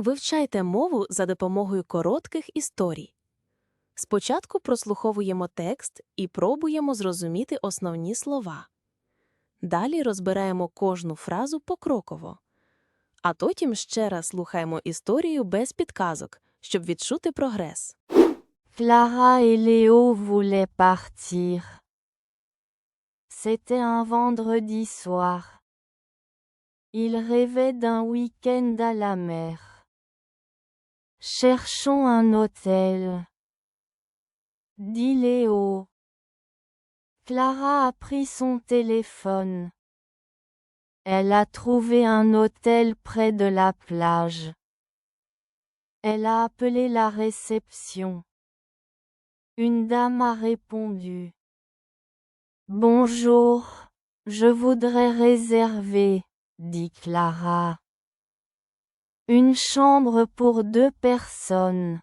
Вивчайте мову за допомогою коротких історій. Спочатку прослуховуємо текст і пробуємо зрозуміти основні слова. Далі розбираємо кожну фразу покроково. А потім ще раз слухаємо історію без підказок, щоб відчути прогрес. Clara et Léo voulaient partir. C'était un vendredi soir. Ils rêvaient d'un week-end à la mer. Cherchons un hôtel. Dit Léo. Clara a pris son téléphone. Elle a trouvé un hôtel près de la plage. Elle a appelé la réception. Une dame a répondu. Bonjour, je voudrais réserver, dit Clara. Une chambre pour deux personnes.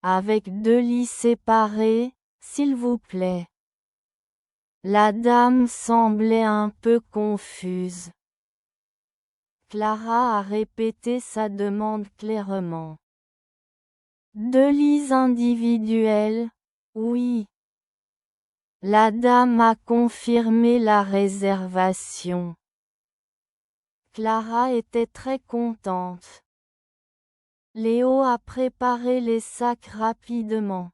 Avec deux lits séparés, s'il vous plaît. La dame semblait un peu confuse. Clara a répété sa demande clairement. Deux lits individuels, oui. La dame a confirmé la réservation. Clara était très contente. Léo a préparé les sacs rapidement.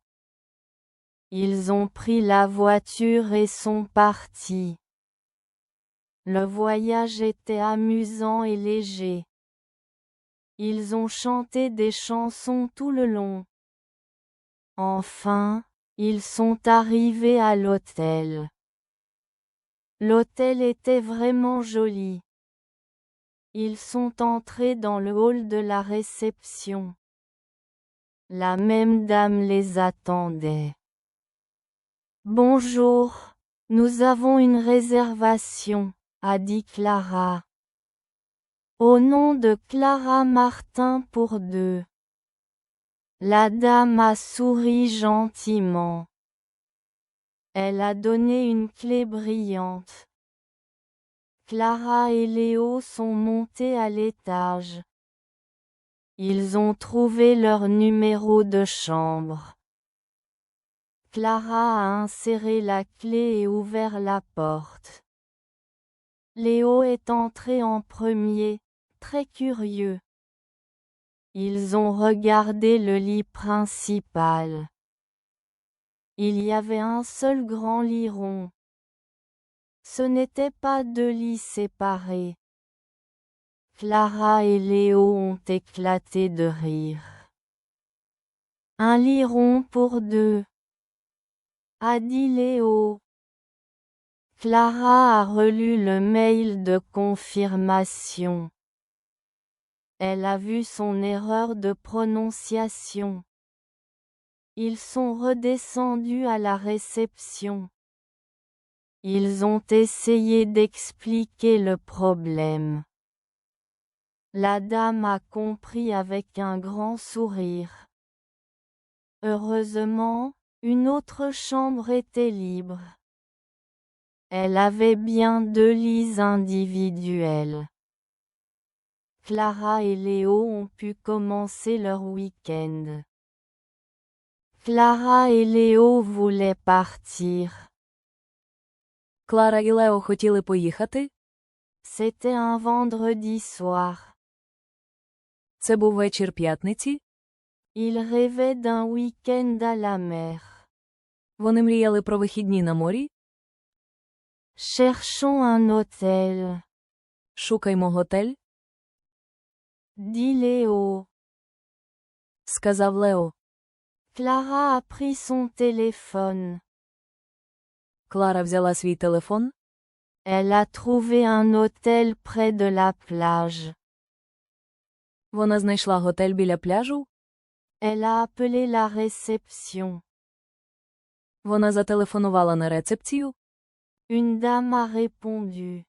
Ils ont pris la voiture et sont partis. Le voyage était amusant et léger. Ils ont chanté des chansons tout le long. Enfin, ils sont arrivés à l'hôtel. L'hôtel était vraiment joli. Ils sont entrés dans le hall de la réception. La même dame les attendait. Bonjour, nous avons une réservation, a dit Clara. Au nom de Clara Martin pour deux. La dame a souri gentiment. Elle a donné une clé brillante. Clara et Léo sont montés à l'étage. Ils ont trouvé leur numéro de chambre. Clara a inséré la clé et ouvert la porte. Léo est entré en premier, très curieux. Ils ont regardé le lit principal. Il y avait un seul grand lit rond. Ce n'était pas deux lits séparés. Clara et Léo ont éclaté de rire. Un lit rond pour deux. A dit Léo. Clara a relu le mail de confirmation. Elle a vu son erreur de prononciation. Ils sont redescendus à la réception. Ils ont essayé d'expliquer le problème. La dame a compris avec un grand sourire. Heureusement, une autre chambre était libre. Elle avait bien deux lits individuels. Clara et Léo ont pu commencer leur week-end. Clara et Léo voulaient partir. Клара і Лео хотіли поїхати. C'était un vendredi soir. Це був вечір п'ятниці. Ils rêvaient d'un week-end à la mer. Вони мріяли про вихідні на морі. Cherchons un hôtel, Шукаймо готель, dit Léo. сказав Лео. Clara a pris son téléphone. Клара взяла свій телефон. Elle a trouvé un hôtel près de la plage. Вона знайшла готель біля пляжу. Elle a appelé la réception. Вона зателефонувала на рецепцію. Une dame a répondu.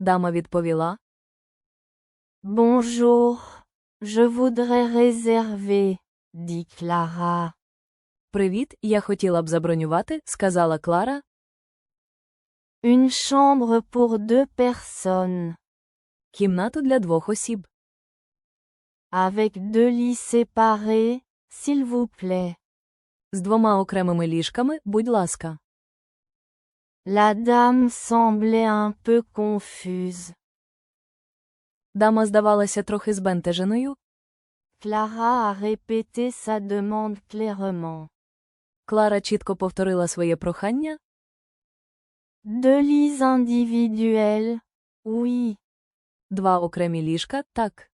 Дама відповіла. Bonjour, je voudrais réserver, dit Clara. Привіт, я хотіла б забронювати, сказала Клара. Une chambre pour deux personnes. Кімнату для двох осіб. Avec deux lits séparés, s'il vous plaît. З двома окремими ліжками, будь ласка. La dame semblait un peu confuse. Дама здавалася трохи збентеженою. Clara a répété sa demande clairement. Клара чітко повторила своє прохання. Deux lits individuels, oui. Два окремі ліжка, так.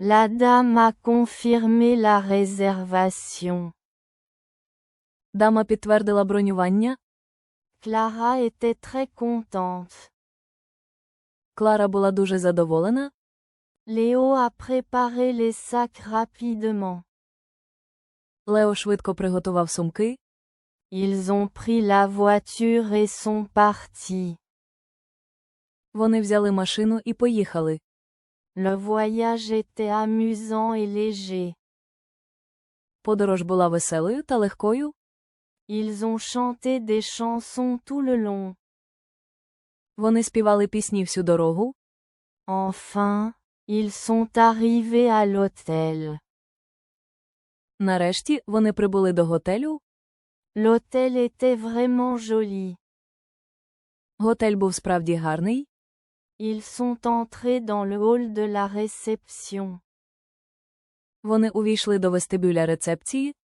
La dame a confirmé la réservation. Дама підтвердила бронювання. Clara était très contente. Клара була дуже задоволена. Léo a préparé les sacs rapidement. Лео швидко приготував сумки. Ils ont pris la voiture et sont partis. Вони взяли машину і поїхали. Le voyage était amusant et léger. Подорож була веселою та легкою. Ils ont chanté des chansons tout le long. Вони співали пісні всю дорогу. Enfin, ils sont arrivés à l'hôtel. Нарешті вони прибули до готелю. L'hôtel était vraiment joli. Готель був справді гарний. Ils sont entrés dans le hall de la réception. Вони увійшли до вестибюля рецепції.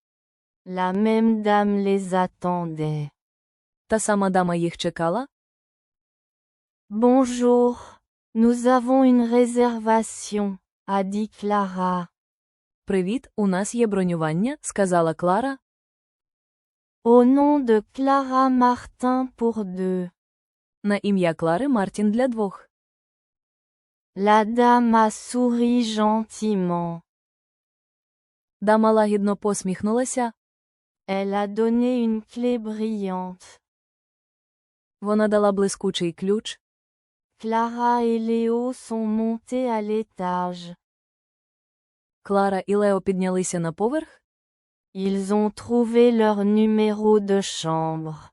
La même dame les attendait. Та сама дама їх чекала. Bonjour, nous avons une réservation, a dit Clara. Привіт, у нас є бронювання, сказала Клара. Au nom de Clara Martin pour deux. На ім'я Клари Мартін для двох. La dame a souri gentiment. Дама лагідно посміхнулася. Elle a donné une clé brillante. Вона дала блискучий ключ. Clara et Léo sont montés à l'étage. Клара і Лео піднялися на поверх. Ils ont trouvé leur numéro de chambre.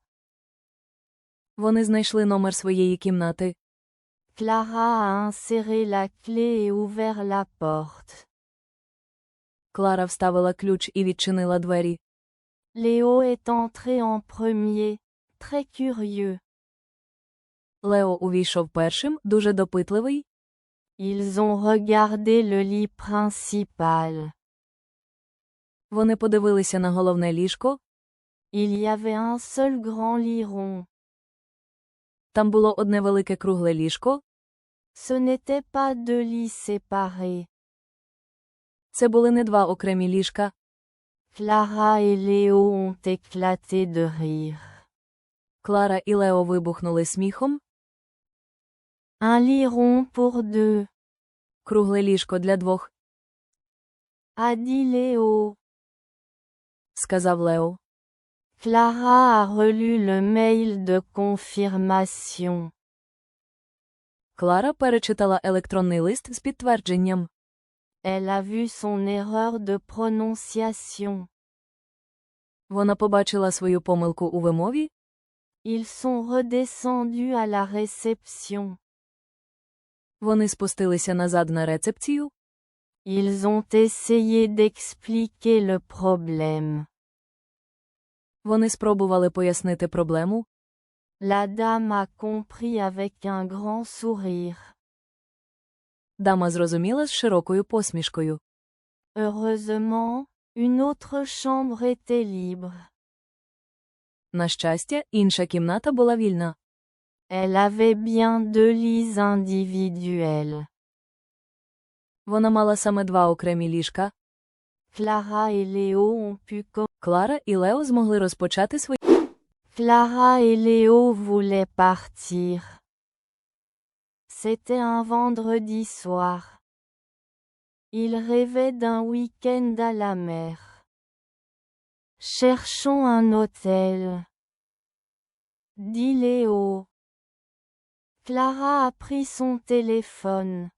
Вони знайшли номер своєї кімнати. Clara a inséré la clé et ouvert la porte. Клара вставила ключ і відчинила двері. Léo est entré en premier, très curieux. Лео увійшов першим, дуже допитливий. Ils ont regardé le lit principal. Вони подивилися на головне ліжко. Il y avait un seul grand lit rond. Там було одне велике кругле ліжко. Ce n'était pas deux lits séparés. Це були не два окремі ліжка. Clara et Léo ont éclaté de rire. Клара і Лео вибухнули сміхом. Un lit rond pour deux, Кругле ліжко для двох, dit Léo. Сказав Лео. Clara a relu le mail de confirmation. Клара перечитала електронний лист з підтвердженням. Elle a vu son erreur de prononciation. Вона побачила свою помилку у вимові. Ils sont redescendus à la réception. Вони спустилися назад на рецепцію. Ils ont essayé d'expliquer le problème. Вони спробували пояснити проблему. La dame a compris avec un grand sourire. Дама зрозуміла з широкою посмішкою. Heureusement, une autre chambre était libre. На щастя, інша кімната була вільна. Elle avait bien deux lits individuels. Вона мала саме два окремі ліжка. Clara et Léo ont pu com- Клара і Лео змогли розпочати свої. Clara et Léo voulaient partir. C'était un vendredi soir. Ils rêvaient d'un week-end à la mer. Cherchons un hôtel. Dit Léo. Clara a pris son téléphone.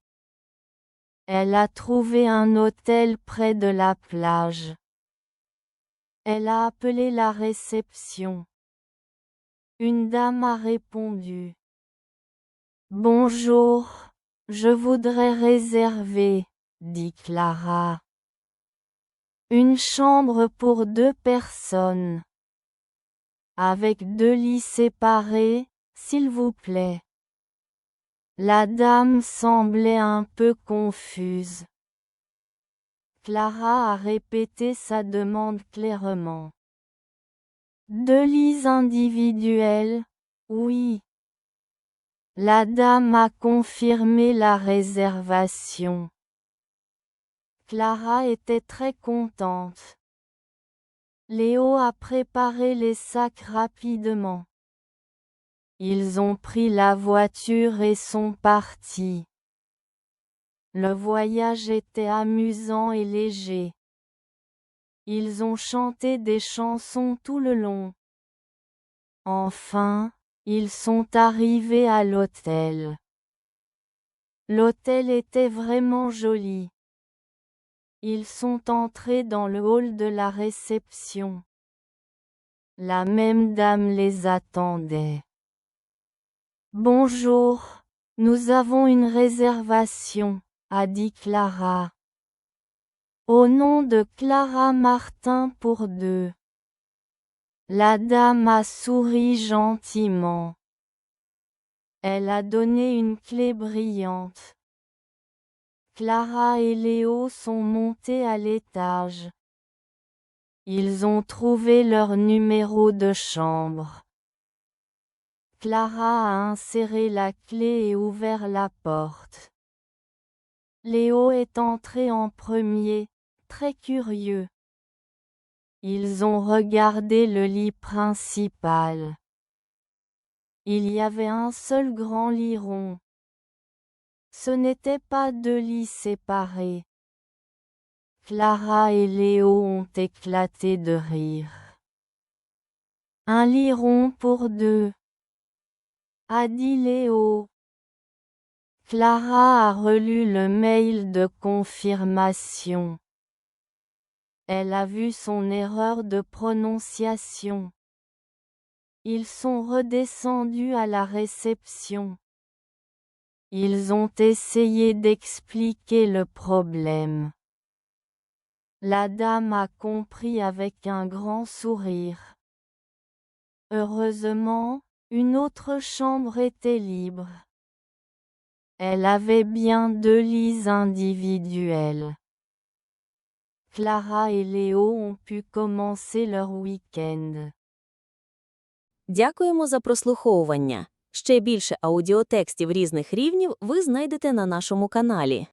Elle a trouvé un hôtel près de la plage. Elle a appelé la réception. Une dame a répondu. Bonjour, je voudrais réserver. dit Clara. Une chambre pour deux personnes. Avec deux lits séparés, s'il vous plaît. La dame semblait un peu confuse. Clara a répété sa demande clairement. Deux lits individuels, oui. La dame a confirmé la réservation. Clara était très contente. Léo a préparé les sacs rapidement. Ils ont pris la voiture et sont partis. Le voyage était amusant et léger. Ils ont chanté des chansons tout le long. Enfin, ils sont arrivés à l'hôtel. L'hôtel était vraiment joli. Ils sont entrés dans le hall de la réception. La même dame les attendait. Bonjour, nous avons une réservation, a dit Clara. Au nom de Clara Martin pour deux. La dame a souri gentiment. Elle a donné une clé brillante. Clara et Léo sont montés à l'étage. Ils ont trouvé leur numéro de chambre. Clara a inséré la clé et ouvert la porte. Léo est entré en premier, très curieux. Ils ont regardé le lit principal. Il y avait un seul grand lit rond. Ce n'était pas deux lits séparés. Clara et Léo ont éclaté de rire. Un lit rond pour deux, a dit Léo. Clara a relu le mail de confirmation. Elle a vu son erreur de prononciation. Ils sont redescendus à la réception. Ils ont essayé d'expliquer le problème. La dame a compris avec un grand sourire. Heureusement, une autre chambre était libre. Elle avait bien deux lits individuels. Clara et Léo ont pu commencer leur week-end. Дякуємо за прослуховування. Ще більше аудіотекстів різних рівнів ви знайдете на нашому каналі.